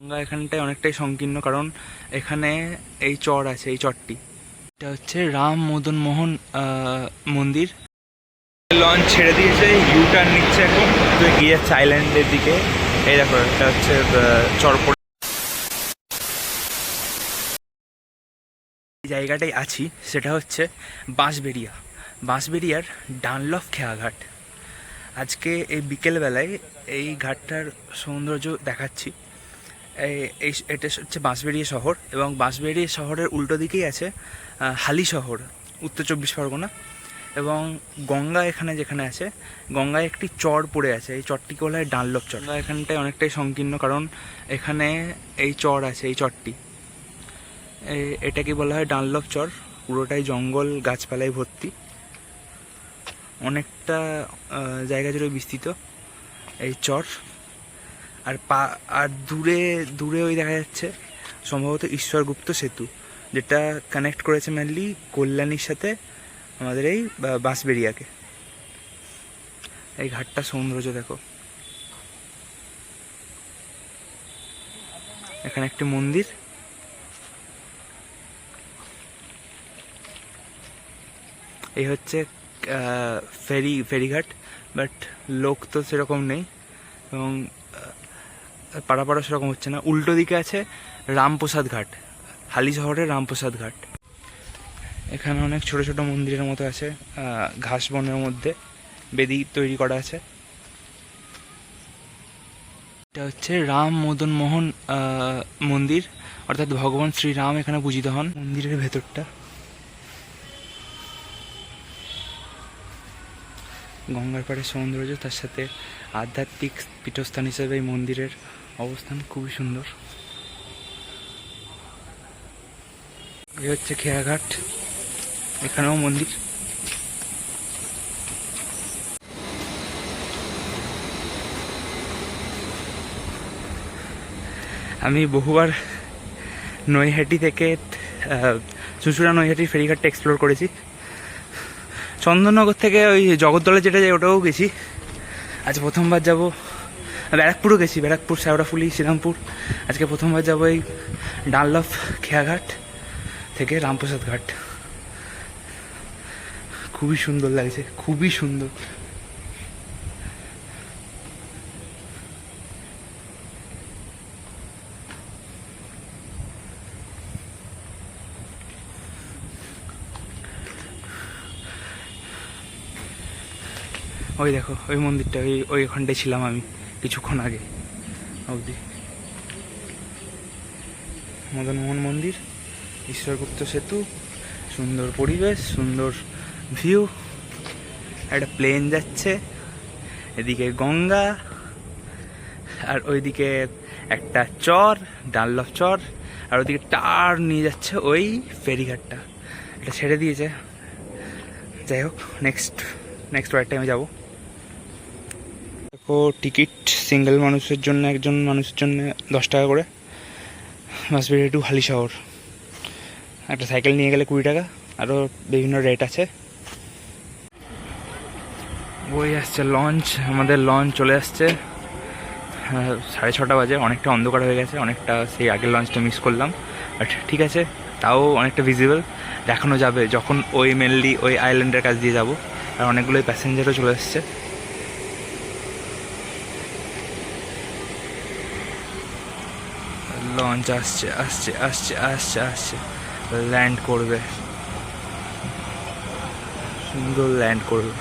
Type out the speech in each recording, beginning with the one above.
গঙ্গা এখানটায় অনেকটাই সংকীর্ণ কারণ এখানে এই চর আছে এই চরটি। এটা হচ্ছে রাম মদন মোহন মন্দির। লঞ্চ ছেড়ে দিয়েছে ইউ টার্ন নিচ্ছে এখন। গিয়ে যাচ্ছে আইল্যান্ডের দিকে এই দেখো এটা হচ্ছে আহ, চর পড়ে- জায়গাটায় আছি সেটা হচ্ছে বাঁশবেড়িয়া। বাঁশবেড়িয়ার ডানলফ খেয়াঘাট। আজকে এই বিকেলবেলায় এই ঘাটটার সৌন্দর্য দেখাচ্ছি। এই- এটা হচ্ছে বাঁশবেড়িয়া শহর এবং বাঁশবেড়িয়া শহরের উল্টো দিকেই আছে হালি শহর, উত্তর চব্বিশ পরগনা এবং গঙ্গা এখানে যেখানে আছে, গঙ্গায় একটি চর পড়ে আছে, এই চরটিকে বলা? হয় ডানলপ চর। এখানটায় অনেকটাই সংকীর্ণ কারণ এখানে এই চর আছে, এই চরটি। এটাকে বলা হয়? ডানলপ চর, পুরোটাই জঙ্গল, গাছপালায় ভর্তি। অনেকটা জায়গা জুড়ে বিস্তৃত এই চর। আর পা, আর দূরে দূরে ওই দেখা যাচ্ছে সম্ভবত ঈশ্বরগুপ্ত সেতু, যেটা কানেক্ট করেছে মেনলি কল্যাণীর সাথে আমাদের এই বাঁশবেড়িয়াকে। এই ঘাটটা সৌন্দর্য দেখো। এখানে একটি মন্দির। এই হচ্ছে ফেরি, ফেরিঘাট, বাট লোক তো সেরকম নেই এবং পাড়াপাড়া সেরকম হচ্ছে না। উল্টো দিকে আছে রামপ্রসাদ ঘাট। হালি শহরের রামপ্রসাদ ঘাট। এখানে অনেক ছোট ছোট মন্দিরের মতো আছে ঘাস বনের মধ্যে বেদি তৈরি করা আছে। এটা হচ্ছে রাম মদন মোহন মন্দির। অর্থাৎ ভগবান শ্রীরাম এখানে পূজিত হন মন্দিরের ভেতরটা। গঙ্গার পাড়ের সৌন্দর্য, তার সাথে আধ্যাত্মিক পীঠস্থান হিসেবে এই মন্দিরের অবস্থান খুবই সুন্দর। এই হচ্ছে খেয়াঘাট, এখানেও মন্দির। আমি বহুবার নৈহাটি থেকে চুঁচুড়া নৈহাটি ফেরিঘাটটা এক্সপ্লোর করেছি। চন্দননগর থেকে ওই জগদ্দলে যেটা যায় ওটাও গেছি। আজ প্রথমবার যাব। ব্যারাকপুরও গেছি, ব্যারাকপুর শেওড়াফুলি শ্রীরামপুর। আজকে প্রথমবার যাব এই ডানলফ খেয়াঘাট থেকে রামপ্রসাদ ঘাট। খুবই সুন্দর লাগছে, খুবই সুন্দর। ওই দেখো, ওই মন্দিরটা, ওই ওই ওখানটায় ছিলাম আমি। কিছুক্ষণ আগে, অবধি। মদনমোহন মন্দির, ঈশ্বরগুপ্ত সেতু, সুন্দর পরিবেশ, সুন্দর ভিউ একটা প্লেন যাচ্ছে, এদিকে গঙ্গা, আর ওইদিকে একটা চর ডানলফ চর, আর ওইদিকে টার নিয়ে যাচ্ছে ওই ফেরিঘাটটা। এটা ছেড়ে দিয়েছে। যাই হোক নেক্সট নেক্সট ওয়ার টাইমে যাব। দেখো টিকিট সিঙ্গেল মানুষের জন্য, একজন মানুষের জন্য দশ টাকা করে। বাসবিড়ি টু হালি শহর। একটা সাইকেল নিয়ে গেলে কুড়ি টাকা আরও বিভিন্ন রেট আছে। ওই আসছে লঞ্চ আমাদের লঞ্চ চলে আসছে। সাড়ে ছটা বাজে, অনেকটা অন্ধকার হয়ে গেছে, অনেকটা সেই আগের লঞ্চটা মিস করলাম। বাট ঠিক আছে, তাও অনেকটা ভিজিবল দেখানো যাবে, যখন ওই মেনলি ওই আইল্যান্ডের কাছ দিয়ে যাব। আর অনেকগুলোই প্যাসেঞ্জারও চলে এসছে। লঞ্চ আসছে আসছে আসছে আসছে আসছে। ল্যান্ড করবে। সুন্দর ল্যান্ড করবে।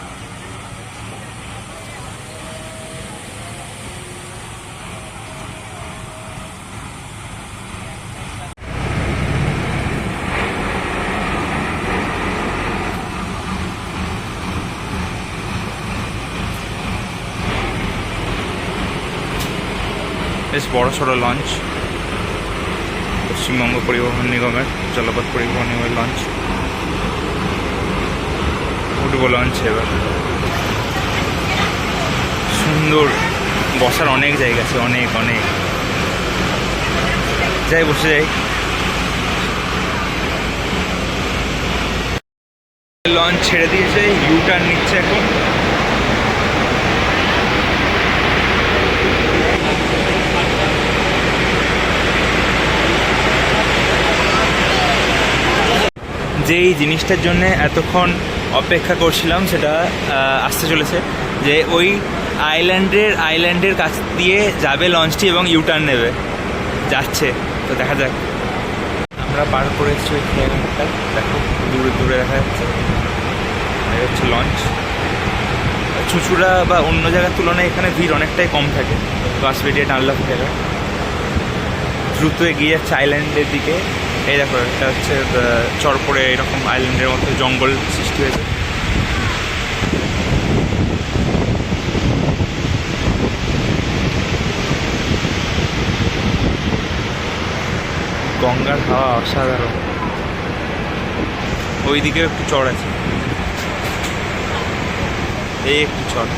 বেশ বড় সড়ো লঞ্চ পশ্চিমবঙ্গ পরিবহন নিগমের জলপথ পরিবহন নিগমের লঞ্চ উঠবো লঞ্চ এবার। সুন্দর, বসার অনেক জায়গা আছে, অনেক অনেক। যাই, বসে যাই। লঞ্চ ছেড়ে দিয়েছে ইউ টার্ন নিচ্ছে এখন। যেই জিনিসটার জন্য এতক্ষণ অপেক্ষা করছিলাম সেটা আসতে চলেছে যে ওই আইল্যান্ডের আইল্যান্ডের কাছ দিয়ে যাবে লঞ্চটি এবং ইউটার্ন নেবে। যাচ্ছে, তো দেখা যাক। আমরা পার করেছি ওই খেয়াঘাটটা দেখো, দূরে দূরে দেখা যাচ্ছে। হচ্ছে লঞ্চ। চুচুড়া বা অন্য জায়গার তুলনায় এখানে ভিড় অনেকটাই কম থাকে। বাস বেরিয়ে টানলা খেলা দ্রুত এগিয়ে যাচ্ছে আইল্যান্ডের দিকে। এই দেখো, এটা হচ্ছে চরপড়ে এরকম আইল্যান্ডের মতো জঙ্গল সৃষ্টি হয়েছে। গঙ্গার হাওয়া অসাধারণ। ওইদিকে একটু চড় আছে। এই একটু চড়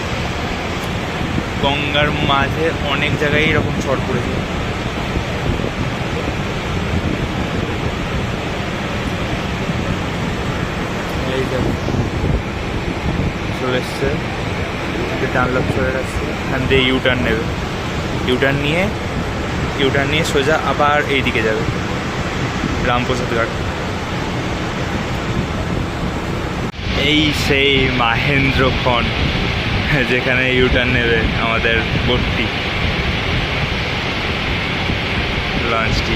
গঙ্গার মাঝে অনেক জায়গায় এরকম চড় পড়েছে এই দেখো চলে এসছে। ডানলপ চলে যাচ্ছে এখান দিয়ে ইউটার্ন নেবে। ইউটার্ন নিয়ে ইউটার্ন নিয়ে সোজা আবার এই দিকে যাবে। রামপ্রসাদ ঘাট এই সেই মাহেন্দ্র মাহেন্দ্রক্ষণ, যেখানে ইউটার্ন নেবে আমাদের বোটটি লঞ্চটি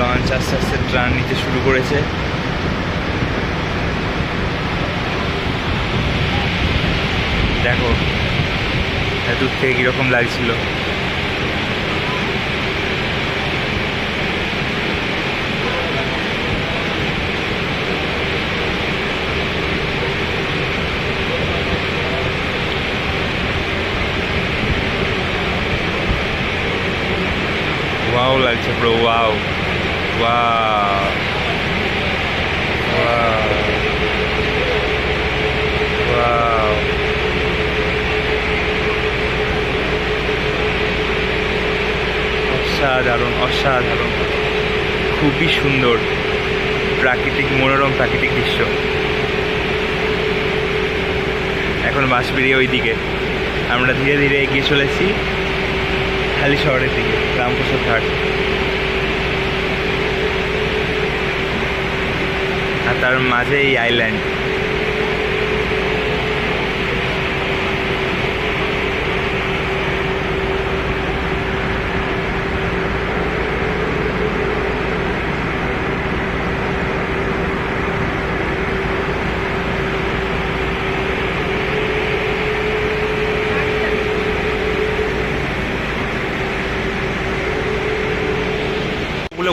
লঞ্চ আস্তে আস্তে ট্রান নিতে শুরু করেছে। দেখো দূর থেকে কীরকম লাগছিল। ওয়াও লাগছে bro wow wow wow wow অসাধারণ অসাধারণ খুবই সুন্দর প্রাকৃতিক মনোরম প্রাকৃতিক দৃশ্য এখন বাস বেরিয়ে ওই দিকে আমরা ধীরে ধীরে এগিয়ে চলেছি হালি শহরের দিকে রামপ্রসাদ ঘাট আর তার মাঝে এই আইল্যান্ড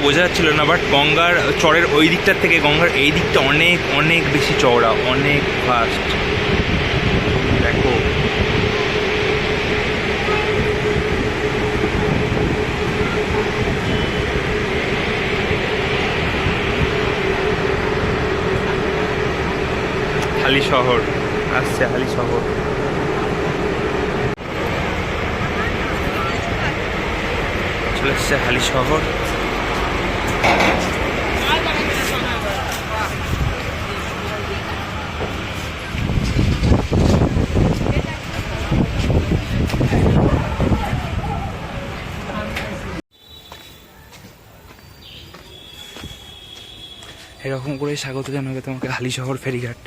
বোঝা যাচ্ছিল না বাট গঙ্গার চরের ওই দিকটার থেকে গঙ্গার এই দিকটা অনেক অনেক বেশি চওড়া, অনেক ফাস্ট দেখো। হালি শহর, আসছে হালি শহর। চলে এসছে হালি শহর। এরকম করেই স্বাগত জানাবে তোমাকে হালি শহর ফেরিঘাট।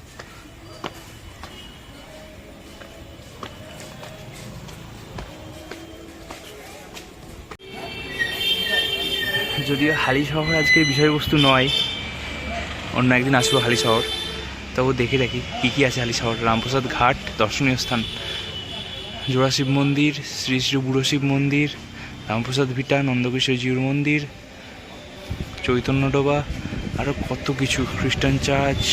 যদিও হালি শহর আজকের বিষয়বস্তু নয়, অন্য একদিন আসব হালি শহর। তবু দেখে রাখি কী কী আছে হালি শহর। রামপ্রসাদ ঘাট, দর্শনীয় স্থান। জোড়া শিব মন্দির, শ্রী শ্রী বুড়ো শিব মন্দির, রামপ্রসাদ ভিটা, নন্দকিশোর জিউর মন্দির, চৈতন্য ডোবা আরও কত কিছু। খ্রিস্টান চার্চ।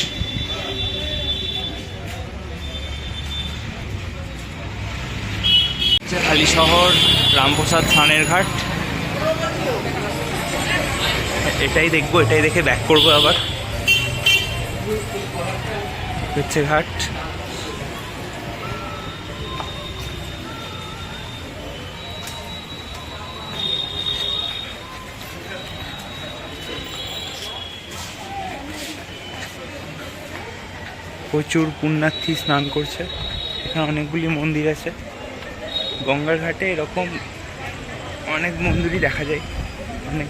হালি শহর, রামপ্রসাদ স্নানের ঘাট। এটাই দেখব, এটাই দেখে ব্যাক করব আবার। হচ্ছে ঘাট প্রচুর পুণ্যার্থী স্নান করছে। এখানে অনেকগুলি মন্দির আছে। গঙ্গার ঘাটে এরকম অনেক মন্দিরই দেখা যায়। অনেক